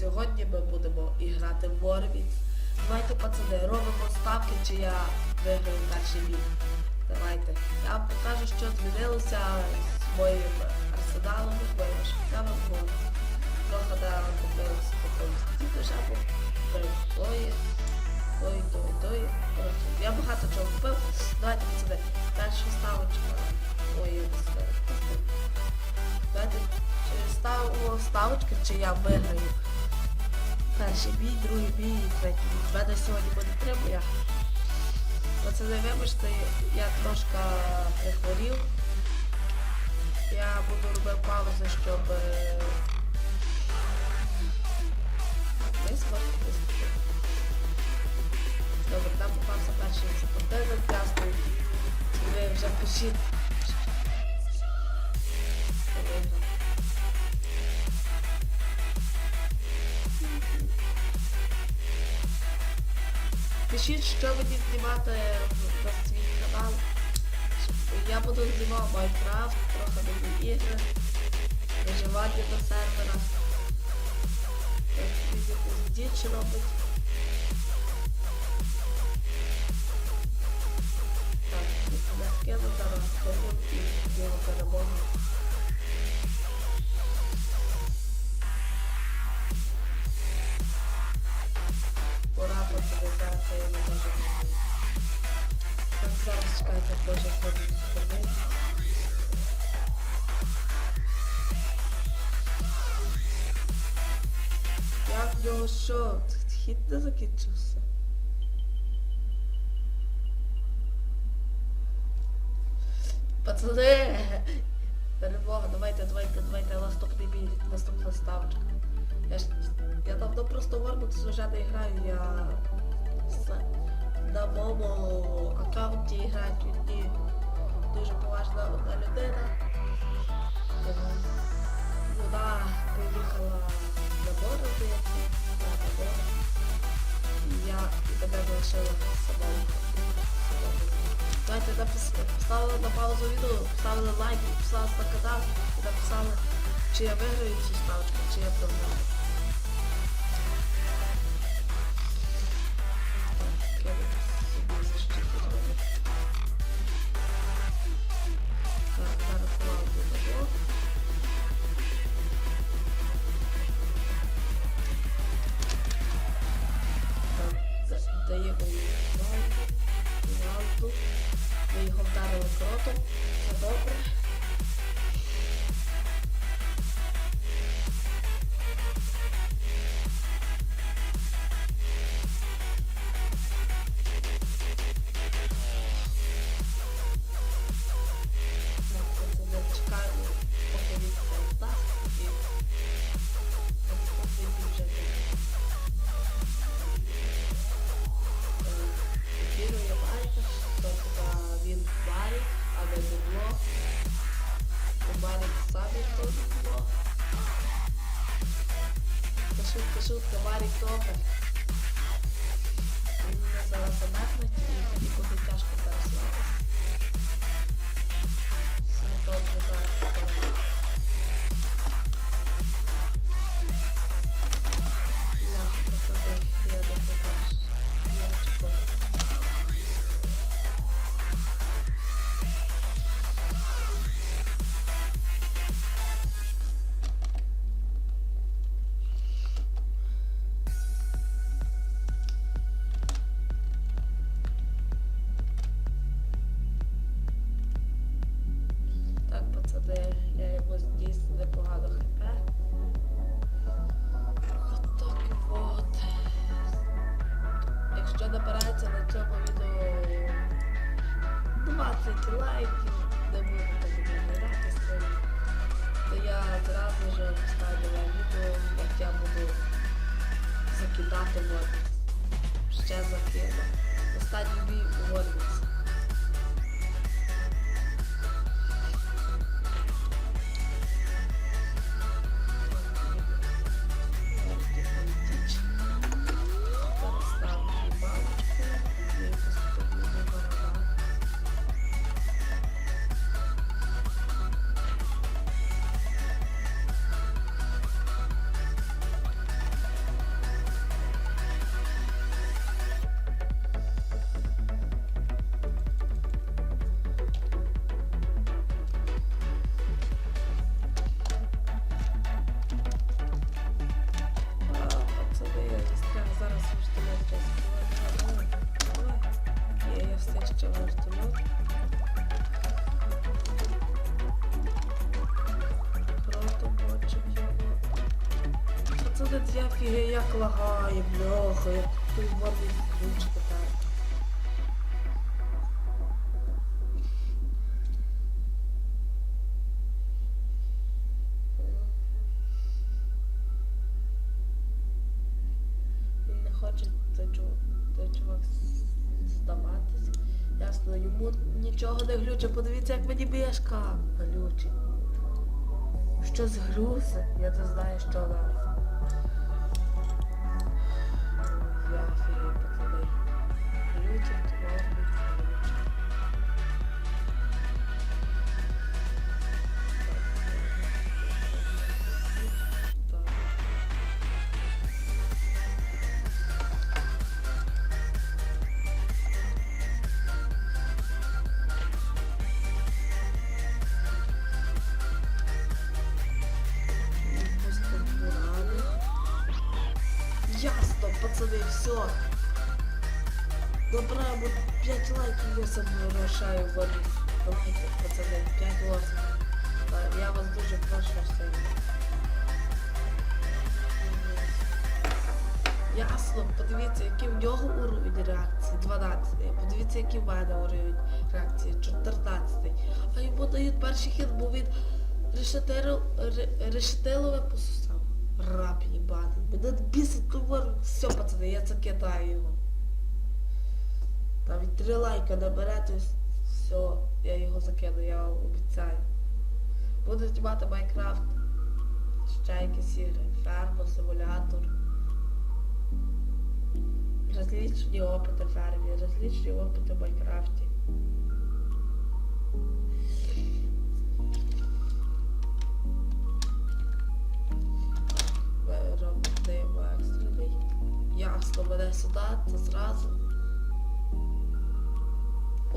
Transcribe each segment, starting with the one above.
сьогодні ми будемо іграти в Warwit. Давайте, пацани, робимо ставки, чи я виграю перший бій. Давайте. Я покажу, що змінилося з моїм арсеналом, моїм шахтами, бо трохи да, купив купив стільки шапу, купив тої, тої, тої, тої. Я багато чого купив. Давайте, пацани, перша ставочка. Ой. Давайте чи ставимо ставочки, чи я виграю. Перший бій, другий бій і третій бій. Мене сьогодні буде три боя. Оце не вибачте, я трошки прихворів. Я буду робити паузи, щоб е, виспати. Добре, там попався перший супротивник, ясно. Ви вже пишіть. Пишіть, що мені знімати на свій канал. Я буду знімати Майнкрафт, трохи нові ігри, виживання на якусь діч робить. Так, не скину зараз ходимо і його перемогу. Пора подивитися, можу. Так, зараз чекайте, боже. Як в нього що? Хід не закінчився. Пацани! Перемога, давайте, давайте, давайте, наступний бій, наступна ставочка. Я ж я давно просто в Warbox вже не граю, я с- на моєму аккаунті грають одні дуже поважна одна людина. Вона поїхала на море, здається, на море. І я і мене залишила самому. Давайте поставили на паузу відео, поставили лайк, підписалися на канал і написали, чи я виграю цю ставочку, чи я програю. Дубло. Шутка, шутка, варить добре. Він мене зараз заметнуть і тоді буде тяжко пересувати. Все добре зараз. 20 лайків, де будете грати з цим, то я зразу вже вставлю відео, як я буду закидати мод. Ще закину. Останній бій у Warmix. Піздець, я як лагає, бляха, як водний ключ питає. Він не хоче цей чувак, здаватись. Ясно, йому нічого не глюче. Подивіться, як мені бішка глючить. Щось глюсе, я не знаю, що навіть. Ясно, пацани, все. Набираємо 5 лайків, я сам вирушаю в Оріс. Давайте, пацани, 5 лайків. Я вас дуже прошу сильно. Ясно, подивіться, який в нього уровень реакції. 12. Подивіться, який в мене уровень реакції. 14. А йому дають перший хід, бо він решетило- ре- решетилове посусав. Раб їбаний. Мене бісить товар. Все, пацани, я закидаю його. Навіть три лайка наберете, все, я його закину, я вам обіцяю. Буду знімати Майнкрафт. Ще якісь ігри. Ферма, симулятор. Различні опити в фермі, различні опити в Майнкрафті. Робимо екстрений. Ясно, мене сюди, це зразу.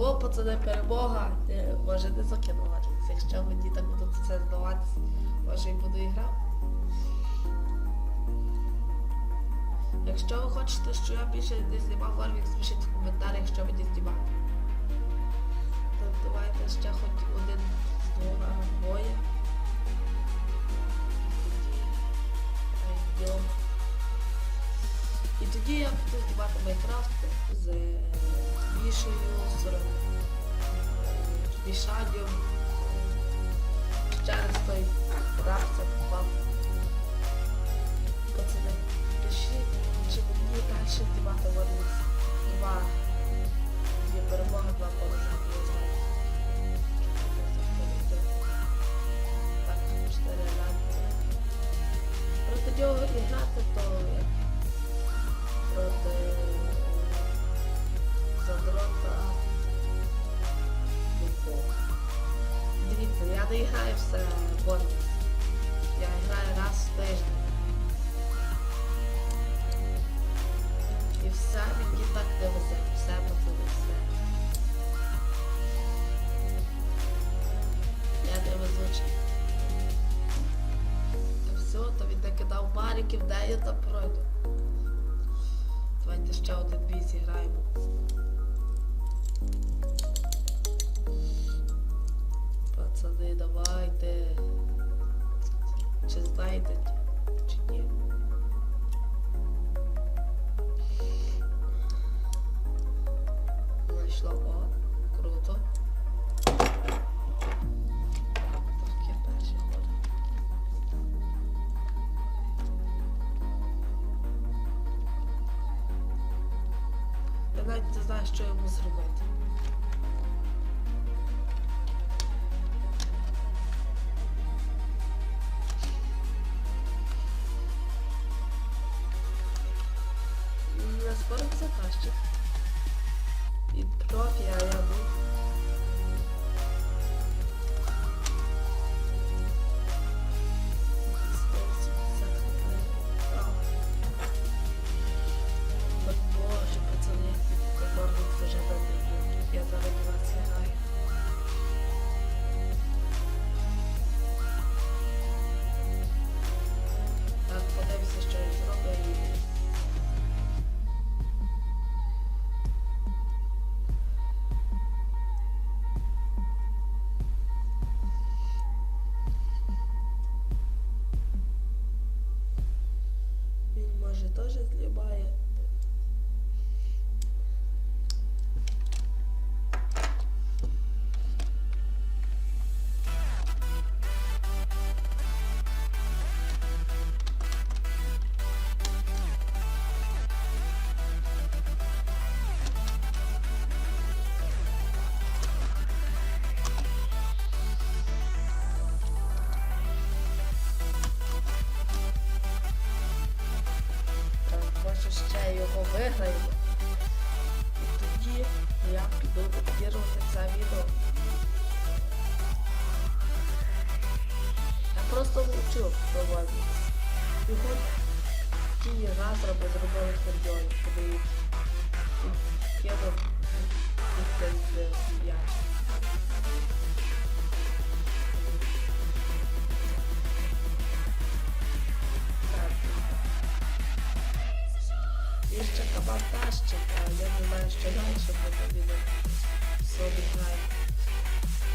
О, пацани, перемога! Е, Може не закинувати. Якщо мені так будуть це здаватися, може і буду і грав. Якщо ви хочете, що я більше не знімав Варвік, пишіть в коментарях, що мені знімати. Так, давайте ще хоч один з двох двоє. І тоді. І тоді я буду знімати Майнкрафт з Мішею, з Мішанням. Через той рапся попав. Пацани, пишіть, чи мені далі знімати Варвікс 2. Є перемога, два знаю. Так, 4 ранці. Проти нього і грати, то як проти я там навіть не знаю, що йому зробити. Виграємо. І тоді я піду монтувати це відео. Я просто вчив проводити. Його ті раз роби зробили футболі, коли кинув під м'яч. Є ще кабантажчик, а я не знаю, що далі буде він собі грає.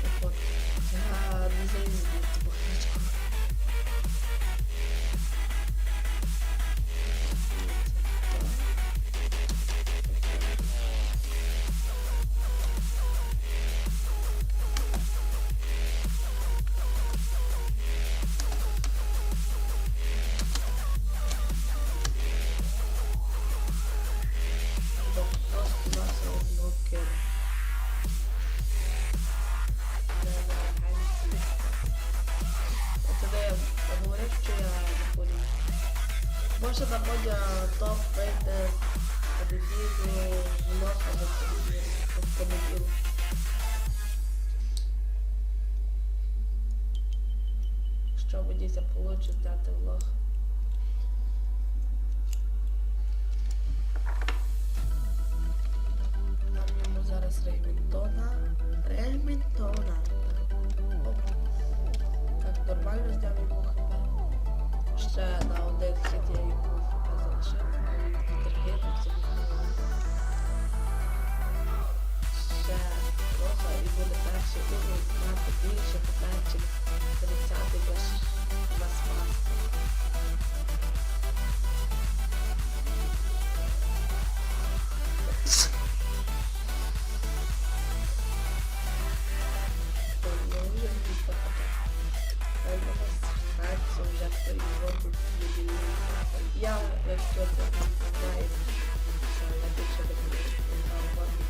Так от, я Може заходя топ вийде неділю, внос або в понеділок. Що це получить дати влог. Я, якщо це знаю, що я більше не буду спілкувати.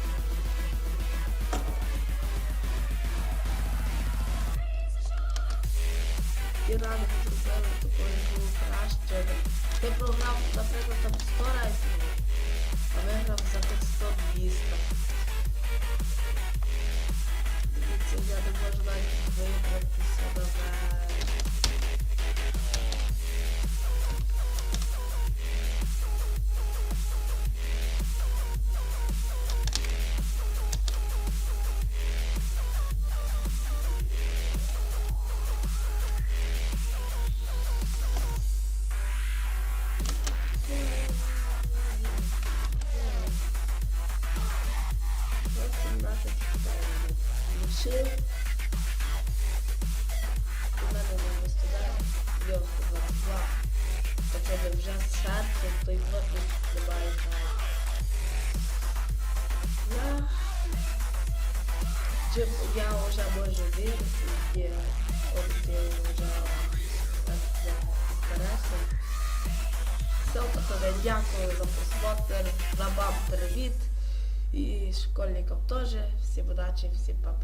І рано зробили такою було краще. Ти програв, наприклад, там 100 разів, а виграв за тих 100 200. Дивіться, я не можу навіть вибратися наверх. Хоча б вже серце, той хлопець немає грати. Я... Чим я вже можу вірити, є опції вже за. Все, пацани, дякую за просмотр. за Вам привіт. І школьникам теж. Всім удачі, всім па-па.